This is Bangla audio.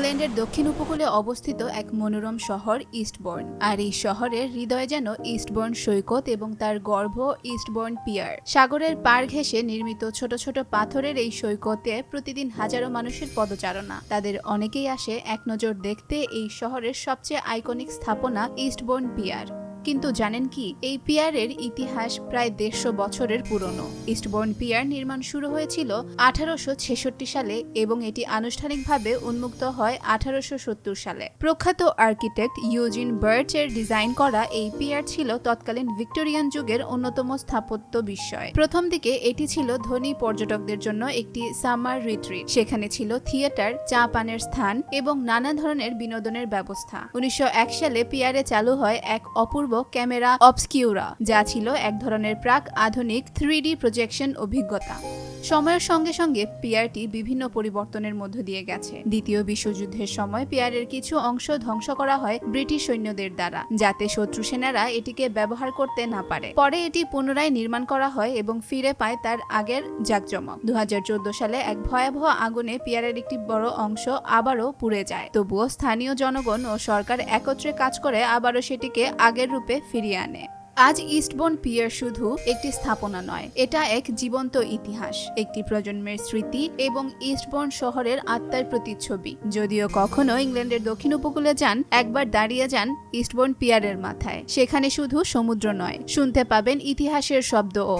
ইংল্যান্ডের দক্ষিণ উপকূলে অবস্থিত এক মনোরম শহর ইস্টবর্ন আর এই শহরের হৃদয় যেন ইস্টবর্ন সৈকত এবং তার গর্ভ ইস্টবর্ন পিয়ার। সাগরের পার ঘেঁষে নির্মিত ছোট ছোট পাথরের এই সৈকতে প্রতিদিন হাজারো মানুষের পদচারণা। তাদের অনেকেই আসে এক নজর দেখতে এই শহরের সবচেয়ে আইকনিক স্থাপনা ইস্টবর্ন পিয়ার। কিন্তু জানেন কি, এই পিয়ারের ইতিহাস প্রায় দেড়শো বছরের পুরনো। ইস্টবোর্ন পিয়ার নির্মাণ শুরু হয়েছিল আঠারোশো ছেষট্টি সালে এবং এটি আনুষ্ঠানিকভাবে উন্মুক্ত হয় আঠারোশো সত্তর সালে। প্রখ্যাত আর্কিটেক্ট ইউজিন বার্চ এর ডিজাইন করা এই পিয়ার ছিল তৎকালীন ভিক্টোরিয়ান যুগের অন্যতম স্থাপত্য বিস্ময়। প্রথম দিকে এটি ছিল ধনী পর্যটকদের জন্য একটি সামার রিট্রিট। সেখানে ছিল থিয়েটার, চা পানের স্থান এবং নানা ধরনের বিনোদনের ব্যবস্থা। উনিশশো এক সালে পিয়ারে চালু হয় এক অপূর্ব ক্যামেরা অবস্কিউরা যা ছিল এক ধরনের প্রাক আধুনিক থ্রি প্রজেকশন অভিজ্ঞতা। সময়ের সঙ্গে সঙ্গে পিয়ারটি বিভিন্ন পরিবর্তনের মধ্য দিয়ে গেছে। দ্বিতীয় বিশ্বযুদ্ধের সময় পিয়ারের কিছু অংশ ধ্বংস করা হয় ব্রিটিশ সৈন্যদের দ্বারা, যাতে শত্রু সেনারা এটিকে ব্যবহার করতে না পারে। পরে এটি পুনরায় নির্মাণ করা হয় এবং ফিরে পায় তার আগের জাকজমক। দু হাজার চোদ্দ সালে এক ভয়াবহ আগুনে পিয়ারের একটি বড় অংশ আবারও পুড়ে যায়। তবুও স্থানীয় জনগণ ও সরকার একত্রে কাজ করে আবারও সেটিকে আগের রূপে ফিরিয়ে আনে। আজ ইস্টবোর্ন পিয়ার শুধু একটি স্থাপনা নয়, এটা এক জীবন্ত ইতিহাস, একটি প্রজন্মের স্মৃতি এবং ইস্টবোর্ন শহরের আত্মার প্রতিচ্ছবি। যদিও কখনো ইংল্যান্ডের দক্ষিণ উপকূলে যান, একবার দাঁড়িয়ে যান ইস্টবোর্ন পিয়ারের মাথায়। সেখানে শুধু সমুদ্র নয়, শুনতে পাবেন ইতিহাসের শব্দও